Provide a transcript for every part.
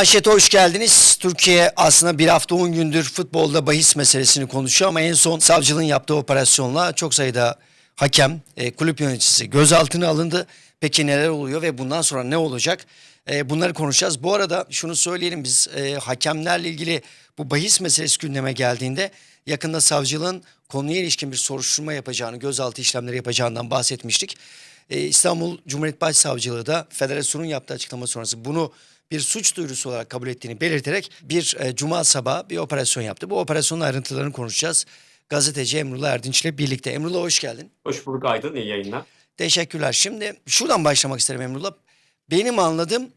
Manşete hoş geldiniz. Türkiye aslında bir hafta 10 gündür futbolda bahis meselesini konuşuyor ama en son savcılığın yaptığı operasyonla çok sayıda hakem, e, kulüp yöneticisi gözaltına alındı. Peki neler oluyor ve bundan sonra ne olacak? E, bunları konuşacağız. Bu arada şunu söyleyelim biz e, hakemlerle ilgili bu bahis meselesi gündeme geldiğinde yakında savcılığın konuya ilişkin bir soruşturma yapacağını, gözaltı işlemleri yapacağından bahsetmiştik. E, İstanbul Cumhuriyet Başsavcılığı da federasyonun yaptığı açıklama sonrası bunu bir suç duyurusu olarak kabul ettiğini belirterek bir e, cuma sabahı bir operasyon yaptı. Bu operasyonun ayrıntılarını konuşacağız. Gazeteci Emrullah Erdinç ile birlikte. Emrullah hoş geldin. Hoş bulduk Aydın, iyi yayınlar. Teşekkürler. Şimdi şuradan başlamak isterim Emrullah. Benim anladığım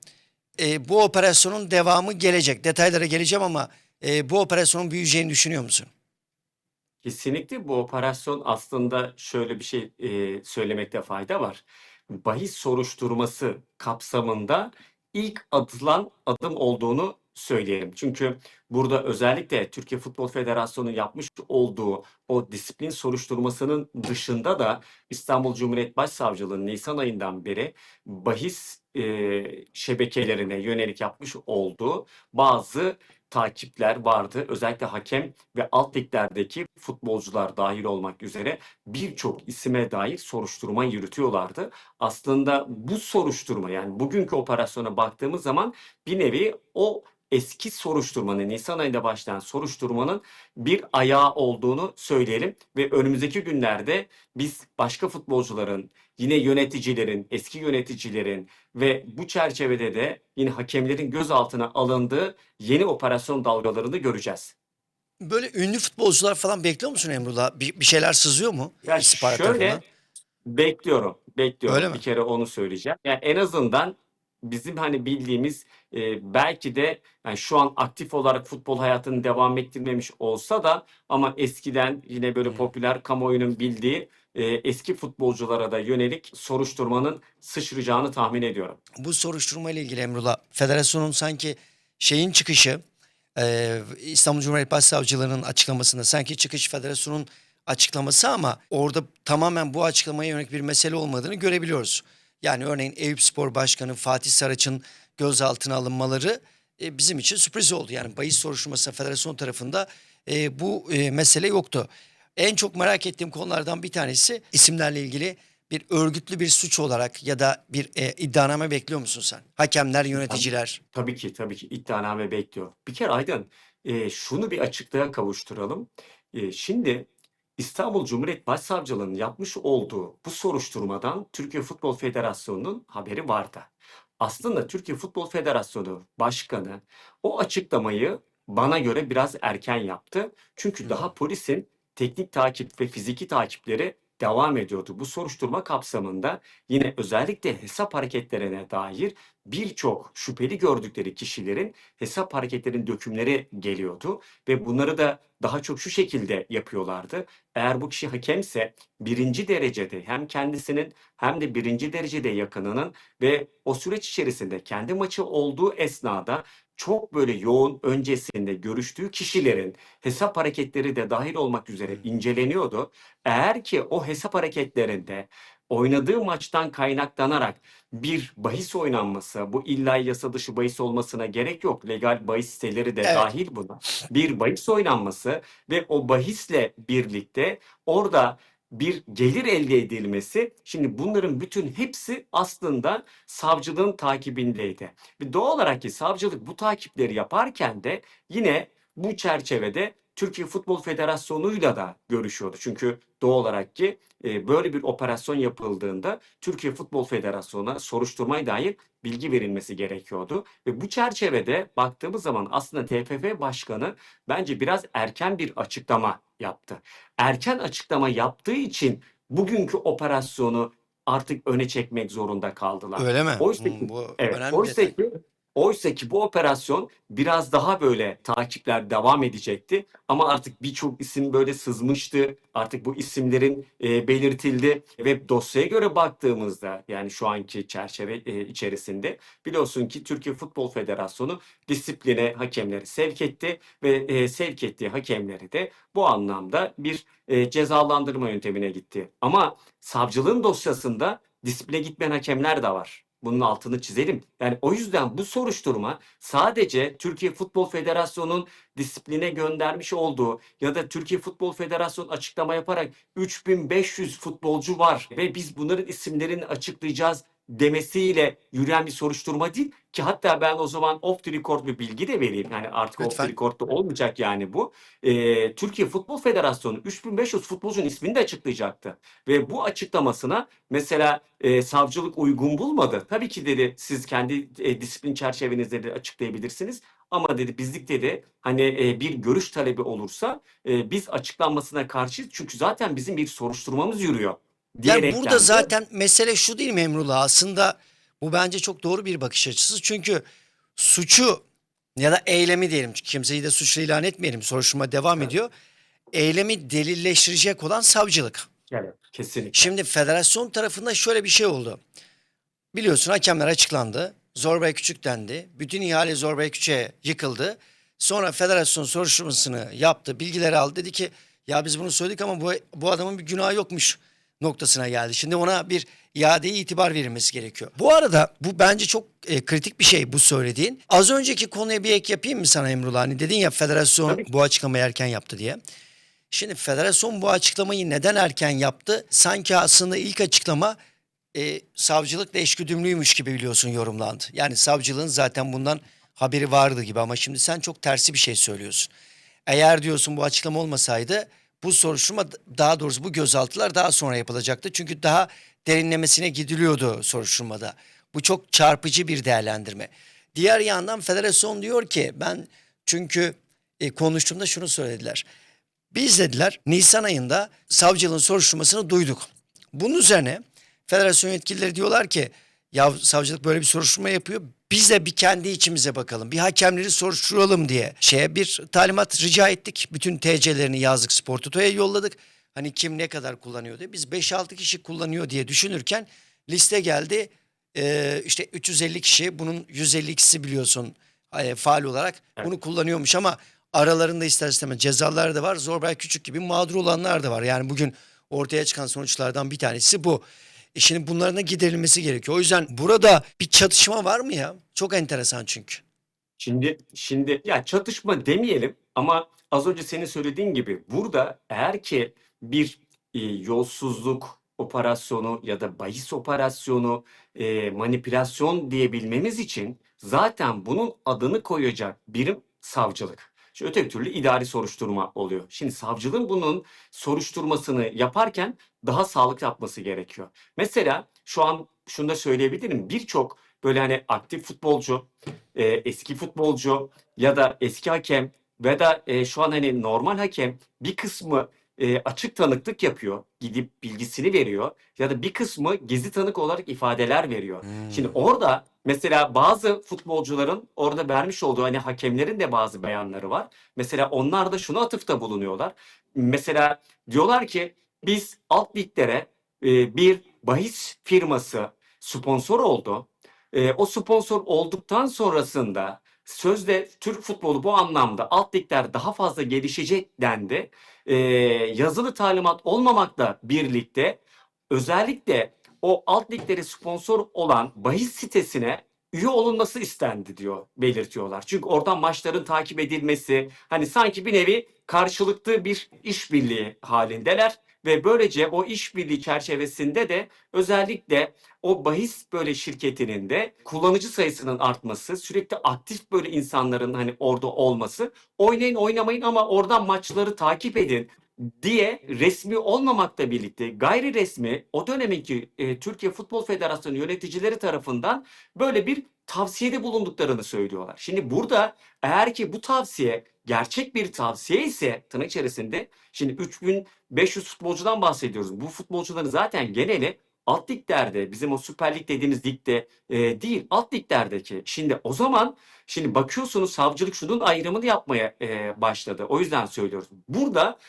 e, bu operasyonun devamı gelecek. Detaylara geleceğim ama e, bu operasyonun büyüyeceğini düşünüyor musun? Kesinlikle bu operasyon aslında şöyle bir şey e, söylemekte fayda var. Bahis soruşturması kapsamında ilk atılan adım olduğunu söyleyelim. Çünkü burada özellikle Türkiye Futbol Federasyonu yapmış olduğu o disiplin soruşturmasının dışında da İstanbul Cumhuriyet Başsavcılığı Nisan ayından beri bahis e, şebekelerine yönelik yapmış olduğu bazı takipler vardı. Özellikle hakem ve alt liglerdeki futbolcular dahil olmak üzere birçok isime dair soruşturma yürütüyorlardı. Aslında bu soruşturma yani bugünkü operasyona baktığımız zaman bir nevi o eski soruşturmanın Nisan ayında başlayan soruşturmanın bir ayağı olduğunu söyleyelim ve önümüzdeki günlerde biz başka futbolcuların yine yöneticilerin, eski yöneticilerin ve bu çerçevede de yine hakemlerin gözaltına alındığı yeni operasyon dalgalarını göreceğiz. Böyle ünlü futbolcular falan bekliyor musun Emrullah? Bir, bir şeyler sızıyor mu? Ya şöyle tarafından? bekliyorum, bekliyorum. Öyle mi? Bir kere onu söyleyeceğim. Yani en azından bizim hani bildiğimiz e, belki de yani şu an aktif olarak futbol hayatını devam ettirmemiş olsa da ama eskiden yine böyle popüler kamuoyunun bildiği e, eski futbolculara da yönelik soruşturmanın sıçrayacağını tahmin ediyorum. Bu soruşturma ile ilgili Emrullah, federasyonun sanki şeyin çıkışı, e, İstanbul Cumhuriyet Başsavcılığı'nın açıklamasında sanki çıkış federasyonun açıklaması ama orada tamamen bu açıklamaya yönelik bir mesele olmadığını görebiliyoruz. Yani örneğin Eyüp Spor Başkanı Fatih Saraç'ın gözaltına alınmaları e, bizim için sürpriz oldu. Yani bahis soruşturması federasyon tarafında e, bu e, mesele yoktu. En çok merak ettiğim konulardan bir tanesi isimlerle ilgili bir örgütlü bir suç olarak ya da bir e, iddianame bekliyor musun sen? Hakemler, yöneticiler. Tabii ki tabii ki iddianame bekliyor. Bir kere Aydın e, şunu bir açıklığa kavuşturalım. E, şimdi İstanbul Cumhuriyet Başsavcılığı'nın yapmış olduğu bu soruşturmadan Türkiye Futbol Federasyonu'nun haberi vardı. Aslında Türkiye Futbol Federasyonu Başkanı o açıklamayı bana göre biraz erken yaptı. Çünkü Hı. daha polisin teknik takip ve fiziki takipleri devam ediyordu. Bu soruşturma kapsamında yine özellikle hesap hareketlerine dair birçok şüpheli gördükleri kişilerin hesap hareketlerinin dökümleri geliyordu ve bunları da daha çok şu şekilde yapıyorlardı. Eğer bu kişi hakemse birinci derecede hem kendisinin hem de birinci derecede yakınının ve o süreç içerisinde kendi maçı olduğu esnada çok böyle yoğun öncesinde görüştüğü kişilerin hesap hareketleri de dahil olmak üzere inceleniyordu. Eğer ki o hesap hareketlerinde oynadığı maçtan kaynaklanarak bir bahis oynanması, bu illa yasa dışı bahis olmasına gerek yok. Legal bahis siteleri de Evet. dahil buna. Bir bahis oynanması ve o bahisle birlikte orada bir gelir elde edilmesi. Şimdi bunların bütün hepsi aslında savcılığın takibindeydi. Ve doğal olarak ki savcılık bu takipleri yaparken de yine bu çerçevede Türkiye Futbol Federasyonu'yla da görüşüyordu. Çünkü doğal olarak ki e, böyle bir operasyon yapıldığında Türkiye Futbol Federasyonu'na soruşturmaya dair bilgi verilmesi gerekiyordu. Ve bu çerçevede baktığımız zaman aslında TFF Başkanı bence biraz erken bir açıklama yaptı. Erken açıklama yaptığı için bugünkü operasyonu artık öne çekmek zorunda kaldılar. Öyle mi? Oysa ki Hmm, bu Evet, önemli oysa ki oysa ki bu operasyon biraz daha böyle takipler devam edecekti. Ama artık birçok isim böyle sızmıştı. Artık bu isimlerin e, belirtildi ve dosyaya göre baktığımızda yani şu anki çerçeve e, içerisinde biliyorsun ki Türkiye Futbol Federasyonu disipline hakemleri sevk etti ve e, sevk ettiği hakemleri de bu anlamda bir e, cezalandırma yöntemine gitti. Ama savcılığın dosyasında disipline gitmeyen hakemler de var. Bunun altını çizelim. Yani o yüzden bu soruşturma sadece Türkiye Futbol Federasyonu'nun disipline göndermiş olduğu ya da Türkiye Futbol Federasyonu açıklama yaparak 3500 futbolcu var ve biz bunların isimlerini açıklayacağız demesiyle yürüyen bir soruşturma değil ki hatta ben o zaman off the record bir bilgi de vereyim. Yani artık off Lütfen. the record'da olmayacak yani bu. Ee, Türkiye Futbol Federasyonu 3500 futbolcunun ismini de açıklayacaktı. Ve bu açıklamasına mesela e, savcılık uygun bulmadı. Tabii ki dedi siz kendi e, disiplin çerçevenizde de açıklayabilirsiniz. Ama dedi bizlik dedi hani e, bir görüş talebi olursa e, biz açıklanmasına karşıyız. Çünkü zaten bizim bir soruşturmamız yürüyor. Yani diyerekten burada de- zaten mesele şu değil mi Emrullah? Aslında bu bence çok doğru bir bakış açısı. Çünkü suçu ya da eylemi diyelim. Çünkü kimseyi de suçlu ilan etmeyelim. Soruşturma devam ediyor. Eylemi delilleştirecek olan savcılık. Evet, kesinlikle. Şimdi federasyon tarafında şöyle bir şey oldu. Biliyorsun hakemler açıklandı. Zorbay Küçük dendi. Bütün ihale Zorbay Küçük'e yıkıldı. Sonra federasyon soruşturmasını yaptı. Bilgileri aldı. Dedi ki ya biz bunu söyledik ama bu, bu adamın bir günahı yokmuş noktasına geldi. Şimdi ona bir iadeye itibar verilmesi gerekiyor. Bu arada bu bence çok e, kritik bir şey bu söylediğin. Az önceki konuya bir ek yapayım mı sana Emrullah? Hani dedin ya federasyon Tabii. bu açıklamayı erken yaptı diye. Şimdi federasyon bu açıklamayı neden erken yaptı? Sanki aslında ilk açıklama e, savcılıkla eşgüdümlüymüş gibi biliyorsun yorumlandı. Yani savcılığın zaten bundan haberi vardı gibi ama şimdi sen çok tersi bir şey söylüyorsun. Eğer diyorsun bu açıklama olmasaydı bu soruşturma daha doğrusu bu gözaltılar daha sonra yapılacaktı. Çünkü daha derinlemesine gidiliyordu soruşturmada. Bu çok çarpıcı bir değerlendirme. Diğer yandan federasyon diyor ki ben çünkü e, konuştuğumda şunu söylediler. Biz dediler Nisan ayında savcılığın soruşturmasını duyduk. Bunun üzerine federasyon yetkilileri diyorlar ki ya savcılık böyle bir soruşturma yapıyor. Biz de bir kendi içimize bakalım. Bir hakemleri soruşturalım diye şeye bir talimat rica ettik. Bütün TC'lerini yazdık Spor Toto'ya yolladık. Hani kim ne kadar kullanıyor diye. Biz 5-6 kişi kullanıyor diye düşünürken liste geldi. Ee, işte 350 kişi bunun 152'si biliyorsun e, faal olarak bunu kullanıyormuş ama aralarında ister istemez cezalar da var. Zorbay Küçük gibi mağdur olanlar da var. Yani bugün ortaya çıkan sonuçlardan bir tanesi bu. E şimdi bunların da giderilmesi gerekiyor. O yüzden burada bir çatışma var mı ya? Çok enteresan çünkü. Şimdi şimdi ya çatışma demeyelim ama az önce senin söylediğin gibi burada eğer ki bir e, yolsuzluk operasyonu ya da bahis operasyonu, e, manipülasyon diyebilmemiz için zaten bunun adını koyacak birim savcılık. Şu öteki türlü idari soruşturma oluyor. Şimdi savcılığın bunun soruşturmasını yaparken daha sağlıklı yapması gerekiyor. Mesela şu an şunu da söyleyebilirim. Birçok böyle hani aktif futbolcu, e, eski futbolcu ya da eski hakem ve da e, şu an hani normal hakem bir kısmı e, açık tanıklık yapıyor, gidip bilgisini veriyor ya da bir kısmı gizli tanık olarak ifadeler veriyor. Şimdi orada mesela bazı futbolcuların orada vermiş olduğu hani hakemlerin de bazı beyanları var. Mesela onlar da şunu atıfta bulunuyorlar. Mesela diyorlar ki biz alt liglere e, bir bahis firması sponsor oldu. E, o sponsor olduktan sonrasında sözde Türk futbolu bu anlamda alt ligler daha fazla gelişecek dendi. E, yazılı talimat olmamakla birlikte özellikle o alt ligleri sponsor olan bahis sitesine üye olunması istendi diyor belirtiyorlar. Çünkü oradan maçların takip edilmesi hani sanki bir nevi karşılıklı bir işbirliği halindeler ve böylece o işbirliği çerçevesinde de özellikle o bahis böyle şirketinin de kullanıcı sayısının artması, sürekli aktif böyle insanların hani orada olması, oynayın oynamayın ama oradan maçları takip edin diye resmi olmamakla birlikte gayri resmi o döneminki e, Türkiye Futbol Federasyonu yöneticileri tarafından böyle bir tavsiyede bulunduklarını söylüyorlar. Şimdi burada eğer ki bu tavsiye gerçek bir tavsiye ise tırnak içerisinde şimdi 3500 futbolcudan bahsediyoruz. Bu futbolcuların zaten geneli alt liglerde bizim o Süper Lig dediğimiz ligde e, değil alt liglerdeki. Şimdi o zaman şimdi bakıyorsunuz savcılık şunun ayrımını yapmaya e, başladı. O yüzden söylüyoruz. Burada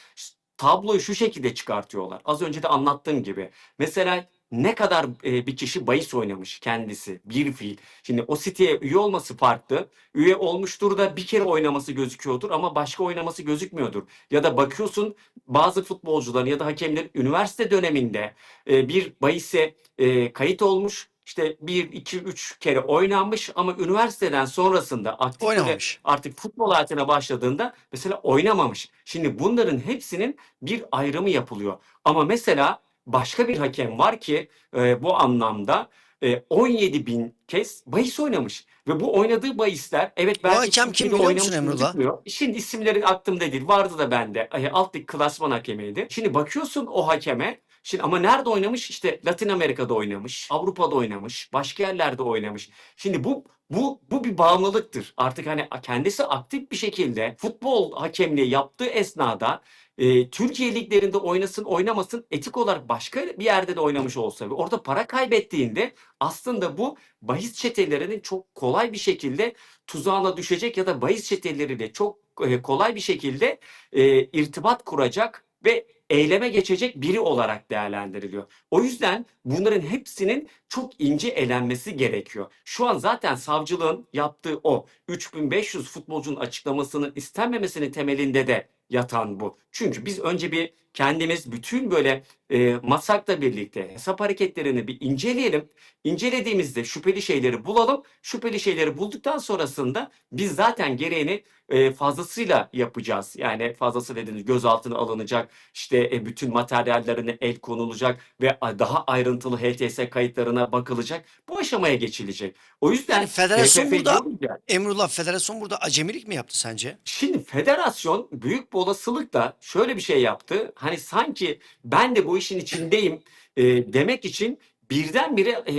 tabloyu şu şekilde çıkartıyorlar. Az önce de anlattığım gibi. Mesela ne kadar e, bir kişi bahis oynamış kendisi bir fiil. Şimdi o siteye üye olması farklı. Üye olmuştur da bir kere oynaması gözüküyordur ama başka oynaması gözükmüyordur. Ya da bakıyorsun bazı futbolcuların ya da hakemlerin üniversite döneminde e, bir bahise e, kayıt olmuş işte 1, 2, 3 kere oynanmış ama üniversiteden sonrasında aktif Oynamamış. artık futbol hayatına başladığında mesela oynamamış. Şimdi bunların hepsinin bir ayrımı yapılıyor. Ama mesela başka bir hakem var ki e, bu anlamda e, 17 bin kez bahis oynamış. Ve bu oynadığı bahisler evet belki hakem kim biliyor musun Emrullah? Şimdi isimleri aklımda değil. Vardı da bende. E, alt lig klasman hakemiydi. Şimdi bakıyorsun o hakeme Şimdi ama nerede oynamış? İşte Latin Amerika'da oynamış, Avrupa'da oynamış, başka yerlerde oynamış. Şimdi bu bu bu bir bağımlılıktır. Artık hani kendisi aktif bir şekilde futbol hakemliği yaptığı esnada e, Türkiye liglerinde oynasın oynamasın etik olarak başka bir yerde de oynamış olsa ve orada para kaybettiğinde aslında bu bahis çetelerinin çok kolay bir şekilde tuzağına düşecek ya da bahis çeteleriyle çok e, kolay bir şekilde e, irtibat kuracak ve eyleme geçecek biri olarak değerlendiriliyor. O yüzden bunların hepsinin çok ince elenmesi gerekiyor. Şu an zaten savcılığın yaptığı o 3500 futbolcunun açıklamasının istenmemesinin temelinde de yatan bu. Çünkü biz önce bir kendimiz bütün böyle e, masakla birlikte hesap hareketlerini bir inceleyelim. İncelediğimizde şüpheli şeyleri bulalım. Şüpheli şeyleri bulduktan sonrasında biz zaten gereğini e, fazlasıyla yapacağız. Yani fazlası dediğiniz gözaltına alınacak, işte e, bütün materyallerine el konulacak ve daha ayrıntılı HTS kayıtlarına bakılacak. Bu aşamaya geçilecek. O yüzden Yani federasyon burada. Emrullah federasyon burada acemilik mi yaptı sence? Şimdi federasyon büyük bir olasılıkla şöyle bir şey yaptı. Hani sanki ben de bu işin içindeyim e, demek için birdenbire e,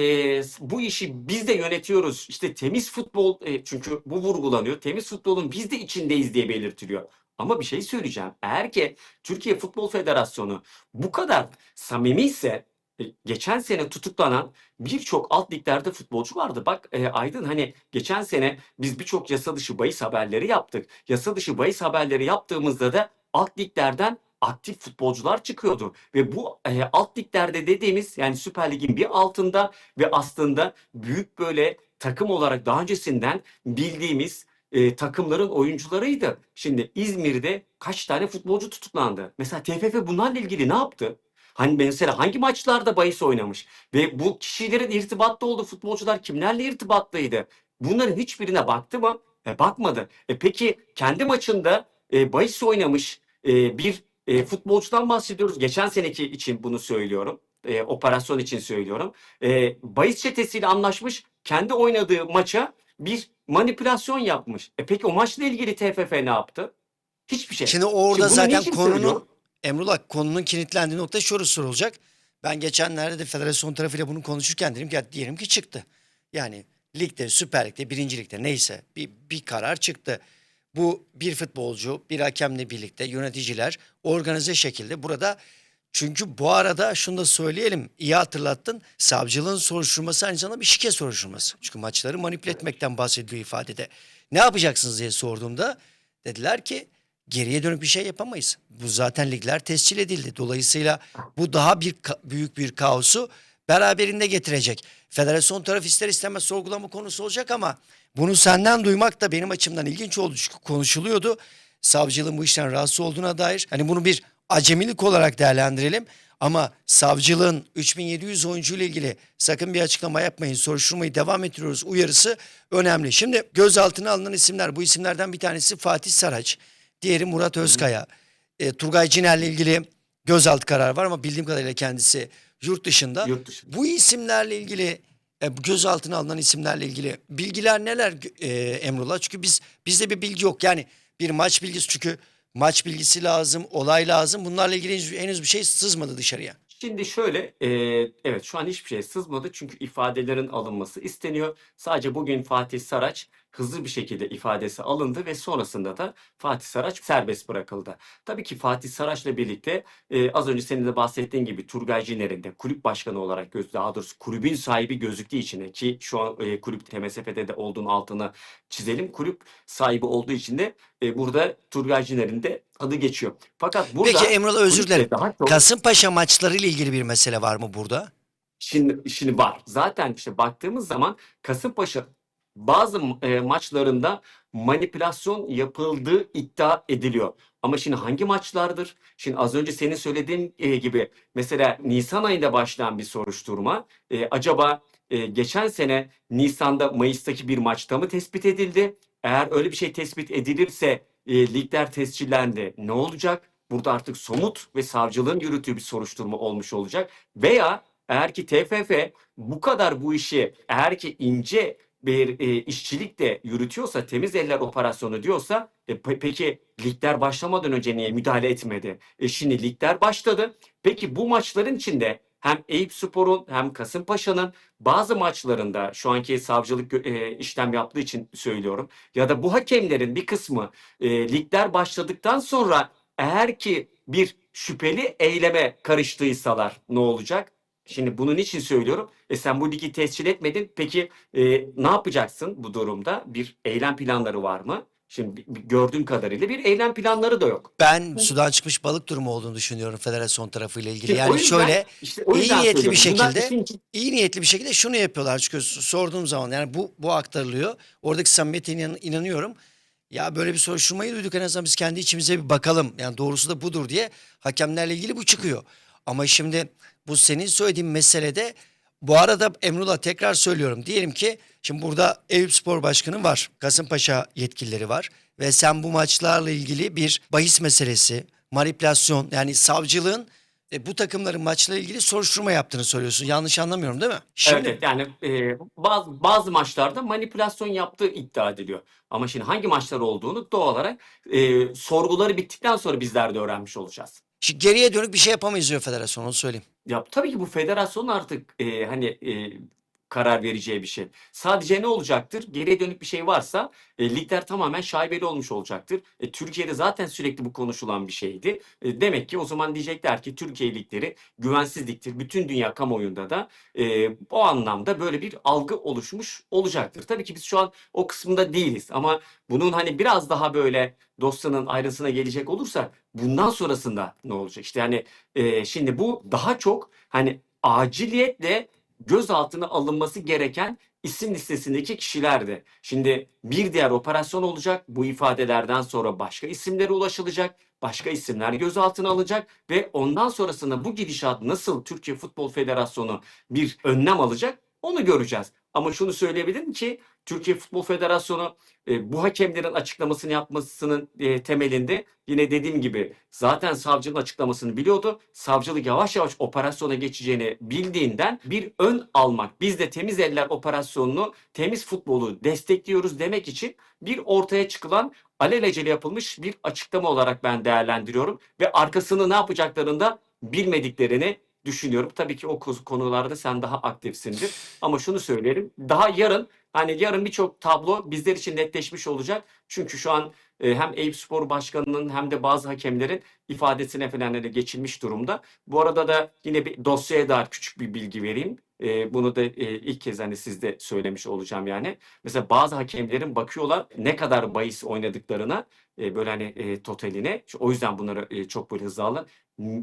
bu işi biz de yönetiyoruz. İşte temiz futbol e, çünkü bu vurgulanıyor. Temiz futbolun biz de içindeyiz diye belirtiliyor. Ama bir şey söyleyeceğim. Eğer ki Türkiye Futbol Federasyonu bu kadar samimi ise e, geçen sene tutuklanan birçok alt liglerde futbolcu vardı. Bak e, Aydın hani geçen sene biz birçok yasa dışı bahis haberleri yaptık. Yasa dışı bahis haberleri yaptığımızda da alt liglerden aktif futbolcular çıkıyordu. Ve bu e, alt liglerde dediğimiz yani Süper Lig'in bir altında ve aslında büyük böyle takım olarak daha öncesinden bildiğimiz e, takımların oyuncularıydı. Şimdi İzmir'de kaç tane futbolcu tutuklandı? Mesela TFF bunlarla ilgili ne yaptı? Hani mesela hangi maçlarda bahis oynamış? Ve bu kişilerin irtibatta olduğu futbolcular kimlerle irtibatlıydı? Bunların hiçbirine baktı mı? E, bakmadı. E, peki kendi maçında e, bahis oynamış e, bir e, futbolcudan bahsediyoruz. Geçen seneki için bunu söylüyorum. E, operasyon için söylüyorum. E, bahis çetesiyle anlaşmış. Kendi oynadığı maça bir manipülasyon yapmış. E, peki o maçla ilgili TFF ne yaptı? Hiçbir şey. Şimdi orada Şimdi zaten konunun söylüyorum? Emrullah konunun kilitlendiği nokta şurası sorulacak. Ben geçenlerde de federasyon tarafıyla bunu konuşurken dedim ki ya diyelim ki çıktı. Yani ligde, Süper Lig'de, birinci ligde neyse bir, bir karar çıktı. Bu bir futbolcu, bir hakemle birlikte yöneticiler organize şekilde burada çünkü bu arada şunu da söyleyelim, iyi hatırlattın. Savcılığın soruşturması aynı zamanda bir şike soruşturması. Çünkü maçları manipüle etmekten bahsediliyor ifadede. Ne yapacaksınız diye sorduğumda dediler ki geriye dönük bir şey yapamayız. Bu zaten ligler tescil edildi. Dolayısıyla bu daha bir büyük bir kaosu beraberinde getirecek. Federasyon tarafı ister istemez sorgulama konusu olacak ama bunu senden duymak da benim açımdan ilginç oldu. Çünkü konuşuluyordu. Savcılığın bu işten rahatsız olduğuna dair. Hani bunu bir acemilik olarak değerlendirelim. Ama savcılığın 3700 oyuncu ile ilgili sakın bir açıklama yapmayın, soruşturmayı devam ettiriyoruz uyarısı önemli. Şimdi gözaltına alınan isimler, bu isimlerden bir tanesi Fatih Saraç, diğeri Murat Özkaya. E, Turgay Ciner'le ilgili gözaltı kararı var ama bildiğim kadarıyla kendisi yurt dışında. Yurt dışı. Bu isimlerle ilgili e, gözaltına alınan isimlerle ilgili bilgiler neler e, Emrullah? Çünkü biz bizde bir bilgi yok. Yani bir maç bilgisi çünkü maç bilgisi lazım, olay lazım. Bunlarla ilgili henüz, henüz bir şey sızmadı dışarıya. Şimdi şöyle, e, evet şu an hiçbir şey sızmadı çünkü ifadelerin alınması isteniyor. Sadece bugün Fatih Saraç hızlı bir şekilde ifadesi alındı ve sonrasında da Fatih Saraç serbest bırakıldı. Tabii ki Fatih Saraç'la birlikte e, az önce senin de bahsettiğin gibi Turgay Ciner'in de kulüp başkanı olarak göz, daha doğrusu kulübün sahibi gözüktüğü için ki şu an e, kulüp TMSF'de de olduğunu altına çizelim. Kulüp sahibi olduğu için de e, burada Turgay Ciner'in de adı geçiyor. Fakat burada Peki Emrullah özür dilerim. çok Kasımpaşa maçları ile ilgili bir mesele var mı burada? Şimdi, şimdi var. Zaten işte baktığımız zaman Kasımpaşa bazı e, maçlarında manipülasyon yapıldığı iddia ediliyor. Ama şimdi hangi maçlardır? Şimdi az önce senin söylediğin e, gibi mesela Nisan ayında başlayan bir soruşturma e, acaba e, geçen sene Nisan'da Mayıs'taki bir maçta mı tespit edildi? Eğer öyle bir şey tespit edilirse e, ligler tescillendi. Ne olacak? Burada artık somut ve savcılığın yürüttüğü bir soruşturma olmuş olacak. Veya eğer ki TFF bu kadar bu işi eğer ki ince bir e, işçilik de yürütüyorsa, temiz eller operasyonu diyorsa e, pe- peki ligler başlamadan önce niye müdahale etmedi? E, şimdi ligler başladı. Peki bu maçların içinde hem Eyüpspor'un hem Kasımpaşa'nın bazı maçlarında şu anki savcılık e, işlem yaptığı için söylüyorum ya da bu hakemlerin bir kısmı e, ligler başladıktan sonra eğer ki bir şüpheli eyleme karıştıysalar ne olacak? Şimdi bunun için söylüyorum. E sen bu ligi tescil etmedin. Peki e, ne yapacaksın bu durumda? Bir eylem planları var mı? Şimdi gördüğüm kadarıyla bir eylem planları da yok. Ben sudan çıkmış balık durumu olduğunu düşünüyorum federasyon tarafıyla ilgili. O Yani yüzden- şöyle işte o iyi niyetli bir söylüyorum. Bunlar şekilde- işin- iyi niyetli bir şekilde şunu yapıyorlar çünkü sorduğum zaman yani bu bu aktarılıyor. Oradaki samimiyete inan- inanıyorum. Ya böyle bir soruşturmayı duyduk en azından biz kendi içimize bir bakalım. Yani doğrusu da budur diye hakemlerle ilgili bu çıkıyor. Ama şimdi bu senin söylediğin meselede bu arada Emrullah tekrar söylüyorum. Diyelim ki şimdi burada Eyüp Spor Başkanı var. Kasımpaşa yetkilileri var. Ve sen bu maçlarla ilgili bir bahis meselesi, manipülasyon yani savcılığın e, bu takımların maçla ilgili soruşturma yaptığını söylüyorsun. Yanlış anlamıyorum değil mi? Şimdi Evet, yani e, bazı bazı maçlarda manipülasyon yaptığı iddia ediliyor. Ama şimdi hangi maçlar olduğunu doğal olarak e, sorguları bittikten sonra bizler de öğrenmiş olacağız. Şimdi geriye dönük bir şey yapamayız diyor federasyon onu söyleyeyim. Ya tabii ki bu federasyonun artık e, hani e, karar vereceği bir şey. Sadece ne olacaktır? Geriye dönük bir şey varsa e, ligler tamamen şaibeli olmuş olacaktır. E, Türkiye'de zaten sürekli bu konuşulan bir şeydi. E, demek ki o zaman diyecekler ki Türkiye ligleri güvensizliktir. Bütün dünya kamuoyunda da e, o anlamda böyle bir algı oluşmuş olacaktır. Tabii ki biz şu an o kısmında değiliz ama bunun hani biraz daha böyle dosyanın ayrıntısına gelecek olursa bundan sonrasında ne olacak? İşte yani e, şimdi bu daha çok hani aciliyetle gözaltına alınması gereken isim listesindeki kişilerdi. Şimdi bir diğer operasyon olacak. Bu ifadelerden sonra başka isimlere ulaşılacak. Başka isimler gözaltına alınacak ve ondan sonrasında bu gidişat nasıl Türkiye Futbol Federasyonu bir önlem alacak onu göreceğiz. Ama şunu söyleyebilirim ki Türkiye Futbol Federasyonu e, bu hakemlerin açıklamasını yapmasının e, temelinde yine dediğim gibi zaten savcının açıklamasını biliyordu. Savcılık yavaş yavaş operasyona geçeceğini bildiğinden bir ön almak. Biz de temiz eller operasyonunu, temiz futbolu destekliyoruz demek için bir ortaya çıkılan alelacele yapılmış bir açıklama olarak ben değerlendiriyorum ve arkasını ne yapacaklarını da bilmediklerini düşünüyorum. Tabii ki o konu- konularda sen daha aktifsindir. Ama şunu söyleyelim. Daha yarın hani yarın birçok tablo bizler için netleşmiş olacak. Çünkü şu an e, hem Eyüpspor Başkanı'nın hem de bazı hakemlerin ifadesine falan da geçilmiş durumda. Bu arada da yine bir dosyaya dair küçük bir bilgi vereyim. E, bunu da e, ilk kez hani sizde söylemiş olacağım yani. Mesela bazı hakemlerin bakıyorlar ne kadar bahis oynadıklarına e, böyle hani e, totaline. O yüzden bunları e, çok böyle hızlı alın.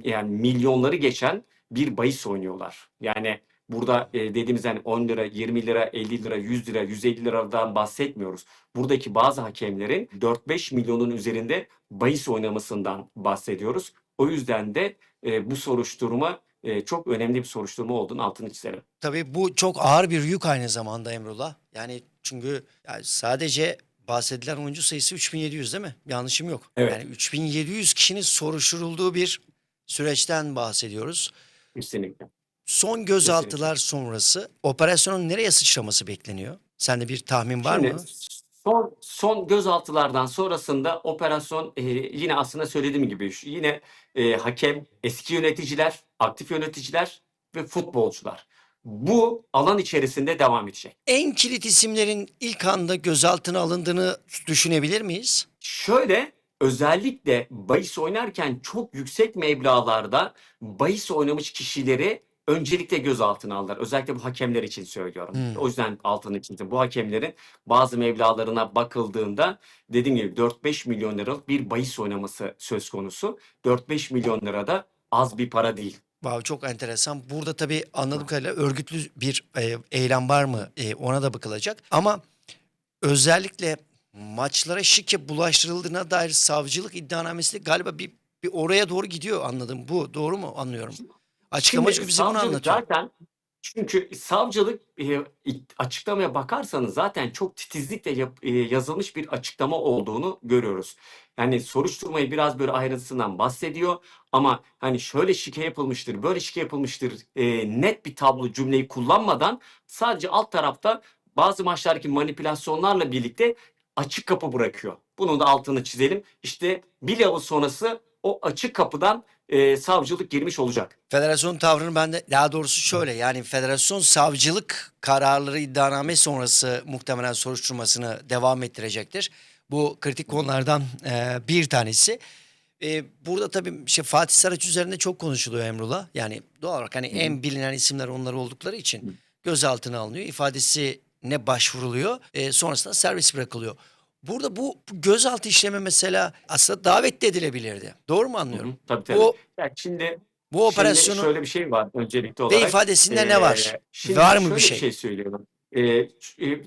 Yani milyonları geçen bir bahis oynuyorlar. Yani burada e, dediğimiz hani 10 lira, 20 lira, 50 lira, 100 lira, 150 liradan bahsetmiyoruz. Buradaki bazı hakemlerin 4-5 milyonun üzerinde bahis oynamasından bahsediyoruz. O yüzden de e, bu soruşturma e, çok önemli bir soruşturma olduğunu altını çizelim. Tabii bu çok ağır bir yük aynı zamanda Emrullah. Yani çünkü yani sadece bahsedilen oyuncu sayısı 3700 değil mi? Yanlışım yok. Evet. Yani 3700 kişinin soruşturulduğu bir süreçten bahsediyoruz. Kesinlikle. Son gözaltılar sonrası operasyonun nereye sıçraması bekleniyor? Sende bir tahmin var Şimdi mı? Son son gözaltılardan sonrasında operasyon e, yine aslında söylediğim gibi yine e, hakem, eski yöneticiler, aktif yöneticiler ve futbolcular. Bu alan içerisinde devam edecek. En kilit isimlerin ilk anda gözaltına alındığını düşünebilir miyiz? Şöyle özellikle bahis oynarken çok yüksek meblağlarda bahis oynamış kişileri öncelikle gözaltına aldılar. Özellikle bu hakemler için söylüyorum. Hmm. O yüzden altını çizdim. Bu hakemlerin bazı meblağlarına bakıldığında dediğim gibi 4-5 milyon liralık bir bahis oynaması söz konusu. 4-5 milyon lira da az bir para değil. Wow, çok enteresan. Burada tabii anladığım kadarıyla örgütlü bir e, eylem var mı E, ona da bakılacak. Ama özellikle maçlara şike bulaştırıldığına dair savcılık iddianamesi galiba bir, bir oraya doğru gidiyor anladım. Bu doğru mu anlıyorum? Açıklamacı Şimdi bize bunu savcılık anlatıyor. Zaten çünkü savcılık e, açıklamaya bakarsanız zaten çok titizlikle yap- e, yazılmış bir açıklama olduğunu görüyoruz. Yani soruşturmayı biraz böyle ayrıntısından bahsediyor ama hani şöyle şike yapılmıştır, böyle şike yapılmıştır e, net bir tablo cümleyi kullanmadan sadece alt tarafta bazı maçlardaki manipülasyonlarla birlikte açık kapı bırakıyor. Bunun da altını çizelim. İşte bir yıl sonrası o açık kapıdan e, savcılık girmiş olacak. Federasyon tavrını ben de daha doğrusu şöyle yani federasyon savcılık kararları iddianame sonrası muhtemelen soruşturmasını devam ettirecektir. Bu kritik konulardan e, bir tanesi. E, burada tabii işte Fatih Saraç üzerinde çok konuşuluyor Emrullah. Yani doğal olarak hani en bilinen isimler onlar oldukları için gözaltına alınıyor. İfadesine başvuruluyor. E, sonrasında servis bırakılıyor. Burada bu, bu gözaltı işlemi mesela aslında davet de edilebilirdi. Doğru mu Hı anlıyorum? hı, Tabii tabii. O Ya şimdi bu operasyonu Şimdi şöyle bir şey var öncelikli ve olarak. ifadesinde ne var? Ee, şimdi Var mı şöyle bir şey? bir şey söylüyorum. E,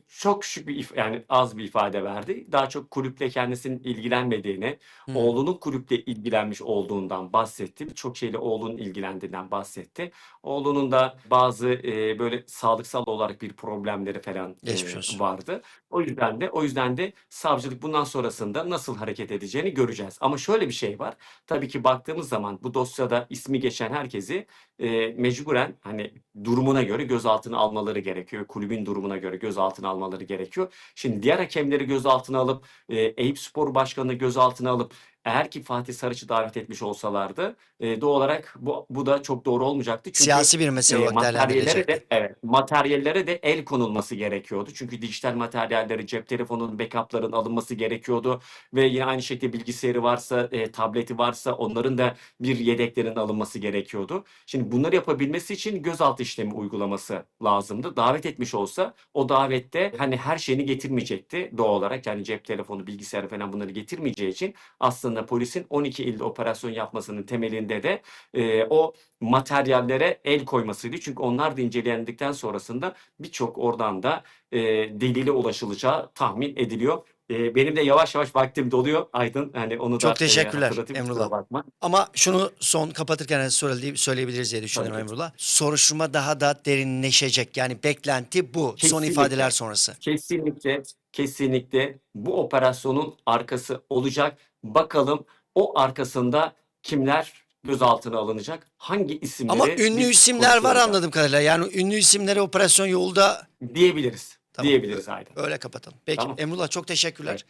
çok küçük bir yani az bir ifade verdi. Daha çok kulüple kendisinin ilgilenmediğini, Hmm. oğlunun kulüple ilgilenmiş olduğundan bahsetti. Birçok şeyle oğlunun ilgilendiğinden bahsetti. Oğlunun da bazı e, böyle sağlıksal olarak bir problemleri falan e, vardı. O yüzden de o yüzden de savcılık bundan sonrasında nasıl hareket edeceğini göreceğiz. Ama şöyle bir şey var. Tabii ki baktığımız zaman bu dosyada ismi geçen herkesi e, mecburen hani durumuna göre gözaltına almaları gerekiyor. Kulübün durumuna göre gözaltına almaları gerekiyor. Şimdi diğer hakemleri gözaltına alıp e, Eyüp Spor Başkanı'nı gözaltına alıp eğer ki Fatih Sarıç'ı davet etmiş olsalardı e, doğal olarak bu, bu da çok doğru olmayacaktı. Çünkü Siyasi bir mesele e, olarak materyallere de evet materyallere de el konulması gerekiyordu. Çünkü dijital materyalleri, cep telefonunun backup'ların alınması gerekiyordu ve yine aynı şekilde bilgisayarı varsa, e, tableti varsa onların da bir yedeklerin alınması gerekiyordu. Şimdi bunları yapabilmesi için gözaltı işlemi uygulaması lazımdı. Davet etmiş olsa o davette hani her şeyini getirmeyecekti doğal olarak. Yani cep telefonu, bilgisayarı falan bunları getirmeyeceği için aslında polisin 12 ilde operasyon yapmasının temelinde de e, o materyallere el koymasıydı. Çünkü onlar da incelendikten sonrasında birçok oradan da e, delile ulaşılacağı tahmin ediliyor. E, benim de yavaş yavaş vaktim doluyor Aydın. Hani onu Çok da e, teşekkürler, kusura Emrullah. Ama şunu son kapatırken söyle- söyleyebiliriz diye düşünüyorum Tabii. Emrullah. Soruşturma daha da derinleşecek. Yani beklenti bu. Son Kesinlikle. ifadeler sonrası. Kesinlikle, kesinlikle bu operasyonun arkası olacak. Bakalım o arkasında kimler gözaltına alınacak? Hangi isimleri Ama ünlü isimler var anladığım kadarıyla. Yani ünlü isimlere operasyon yolda Diyebiliriz. Tamam. Diyebiliriz Aydın. öyle kapatalım. Peki Tamam. Emrullah çok teşekkürler.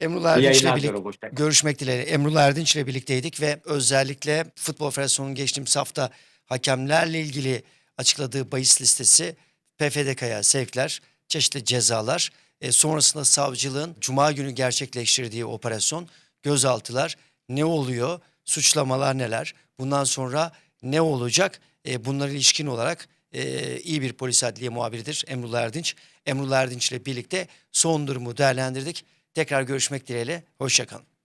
Emrullah İyi Erdinç'le yayınlar birlikte görüşmek dileğiyle. Emrullah Erdinç'le birlikteydik ve özellikle Futbol Federasyonu'nun geçtiğimiz hafta hakemlerle ilgili açıkladığı bahis listesi PFDK'ya sevkler, çeşitli cezalar, e, sonrasında savcılığın Cuma günü gerçekleştirdiği operasyon, gözaltılar, ne oluyor, suçlamalar neler, bundan sonra ne olacak, e, bunlara ilişkin olarak e, iyi bir polis adliye muhabiridir Emrullah Erdinç. Emrullah Erdinç ile birlikte son durumu değerlendirdik. Tekrar görüşmek dileğiyle, hoşçakalın.